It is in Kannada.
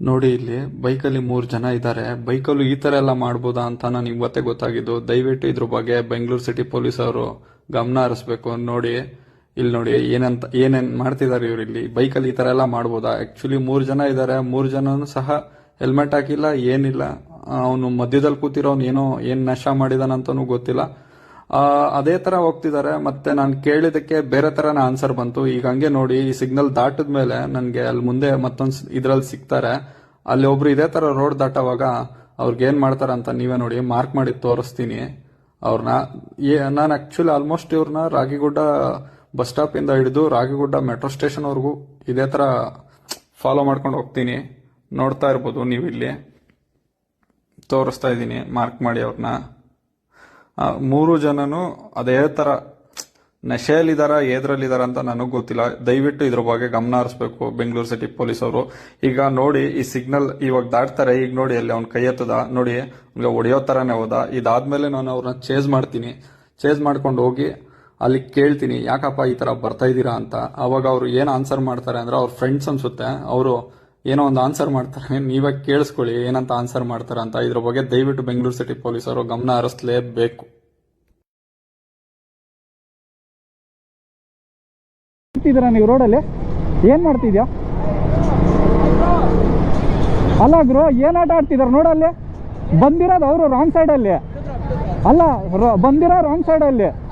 ನೋಡಿ ಇಲ್ಲಿ, ಬೈಕಲ್ಲಿ ಮೂರು ಜನ ಇದ್ದಾರೆ. ಬೈಕಲ್ಲಿ ಈ ತರ ಎಲ್ಲ ಮಾಡ್ಬೋದಾ ಅಂತ ನನಗೆ ಇವತ್ತೇ ಗೊತ್ತಾಗಿದ್ದು. ದಯವಿಟ್ಟು ಇದ್ರ ಬಗ್ಗೆ ಬೆಂಗಳೂರು ಸಿಟಿ ಪೊಲೀಸ್ ಅವರು ಗಮನ ಹರಿಸ್ಬೇಕು ನೋಡಿ. ಇಲ್ಲಿ ನೋಡಿ, ಏನಂತ, ಏನೇನ್ ಮಾಡ್ತಿದ್ದಾರೆ ಇವ್ರು ಇಲ್ಲಿ? ಬೈಕಲ್ಲಿ ಈ ತರ ಎಲ್ಲ ಮಾಡ್ಬೋದಾ? ಆ್ಯಕ್ಚುಲಿ ಮೂರು ಜನ ಇದ್ದಾರೆ ಮೂರು ಜನನು ಸಹ ಹೆಲ್ಮೆಟ್ ಹಾಕಿಲ್ಲ, ಏನಿಲ್ಲ. ಅವನು ಮಧ್ಯದಲ್ಲಿ ಕೂತಿರೋನು ಏನೋ, ಏನ್ ನಶ ಮಾಡಿದಾನಂತನೂ ಗೊತ್ತಿಲ್ಲ. ಅದೇ ತರ ಹೋಗ್ತಿದ್ದಾರೆ ಮತ್ತೆ ನಾನು ಕೇಳಿದಕ್ಕೆ ಬೇರೆ ತರನ ಆನ್ಸರ್ ಬಂತು. ಈಗ ಹಂಗೆ ನೋಡಿ, ಈ ಸಿಗ್ನಲ್ ದಾಟದ ಮೇಲೆ ನನಗೆ ಅಲ್ಲಿ ಮುಂದೆ ಮತ್ತೊಂದ್ ಇದ್ರಲ್ಲಿ ಸಿಗ್ತಾರೆ. ಅಲ್ಲಿ ಒಬ್ರು ಇದೇ ತರ ರೋಡ್ ದಾಟವಾಗ ಅವ್ರಿಗೆ ಏನ್ ಮಾಡ್ತಾರ ಅಂತ ನೀವೇ ನೋಡಿ ಮಾರ್ಕ್ ಮಾಡಿ ತೋರಿಸ್ತೀನಿ. ಅವ್ರನ್ನ ನಾನು ಆಕ್ಚುಲಿ ಆಲ್ಮೋಸ್ಟ್ ಇವ್ರನ್ನ ರಾಗಿಗುಡ್ಡ ಬಸ್ ಸ್ಟಾಪ್ ಇಂದ ಹಿಡಿದು ರಾಗಿಗುಡ್ಡ ಮೆಟ್ರೋ ಸ್ಟೇಷನ್ ವರೆಗೂ ಇದೇ ತರ ಫಾಲೋ ಮಾಡ್ಕೊಂಡು ಹೋಗ್ತೀನಿ. ನೋಡ್ತಾ ಇರ್ಬೋದು ನೀವು ಇಲ್ಲಿ ತೋರಿಸ್ತಾ ಇದ್ದೀನಿ ಮಾರ್ಕ್ ಮಾಡಿ ಅವ್ರನ್ನ ಮೂರು ಜನನು ಅದೇ ತರ ನಶೆಯಲ್ಲಿದಾರ, ಏದ್ರಲ್ಲಿದಾರ ಅಂತ ನನಗೆ ಗೊತ್ತಿಲ್ಲ. ದಯವಿಟ್ಟು ಇದ್ರ ಬಗ್ಗೆ ಗಮನ ಹರಿಸ್ಬೇಕು, ಬೆಂಗಳೂರು ಸಿಟಿ ಪೊಲೀಸ್ ಅವರು. ಈಗ ನೋಡಿ, ಈ ಸಿಗ್ನಲ್ ಇವಾಗ ದಾಟ್ತಾರೆ, ಈಗ ನೋಡಿ ಅಲ್ಲಿ ಅವ್ನ ಕೈ ಎತ್ತದ. ನೋಡಿ ಅವ್ನಿಗೆ ಹೊಡೆಯೋ ಥರನೇ ಹೋದ. ಇದಾದ್ಮೇಲೆ ನಾನು ಅವ್ರನ್ನ ಚೇಸ್ ಮಾಡ್ತೀನಿ. ಚೇಸ್ ಮಾಡ್ಕೊಂಡು ಹೋಗಿ ಅಲ್ಲಿ ಕೇಳ್ತೀನಿ, ಯಾಕಪ್ಪ ಈ ತರ ಬರ್ತಾ ಇದ್ದೀರಾ ಅಂತ. ಅವಾಗ ಅವರು ಏನು ಆನ್ಸರ್ ಮಾಡ್ತಾರೆ ಅಂದ್ರೆ ಅವ್ರ ಫ್ರೆಂಡ್ಸ್ ಅನ್ಸುತ್ತೆ. ಅವರು ಏನೋ ಒಂದು ಆನ್ಸರ್ ಮಾಡ್ತಾರೆ. ನೀವೇ ಕೇಳಿಸ್ಕೊಳ್ಳಿ, ಏನಂತ ಆನ್ಸರ್ ಮಾಡ್ತಾರೆ ಅಂತ. ಇದ್ರ ಬಗ್ಗೆ ದಯವಿಟ್ಟು ಬೆಂಗಳೂರು ಸಿಟಿ ಪೊಲೀಸರು ಗಮನ ಹರಿಸಲೇಬೇಕು. ನೀವು ರೋಡಲ್ಲಿ ಏನು ಮಾಡ್ತಿದ್ಯಾ? ಅಲ್ಲ ಗುರು, ಏನ್ ಆಟ ಆಡ್ತಿದಾರೆ ನೋಡಲ್ಲಿ ಬಂದಿರೋದು ಅವರು ರಾಂಗ್ ಸೈಡಲ್ಲಿ ಅಲ್ಲ. ರ- ಬಂದಿರೋ ರಾಂಗ್ ಸೈಡಲ್ಲಿ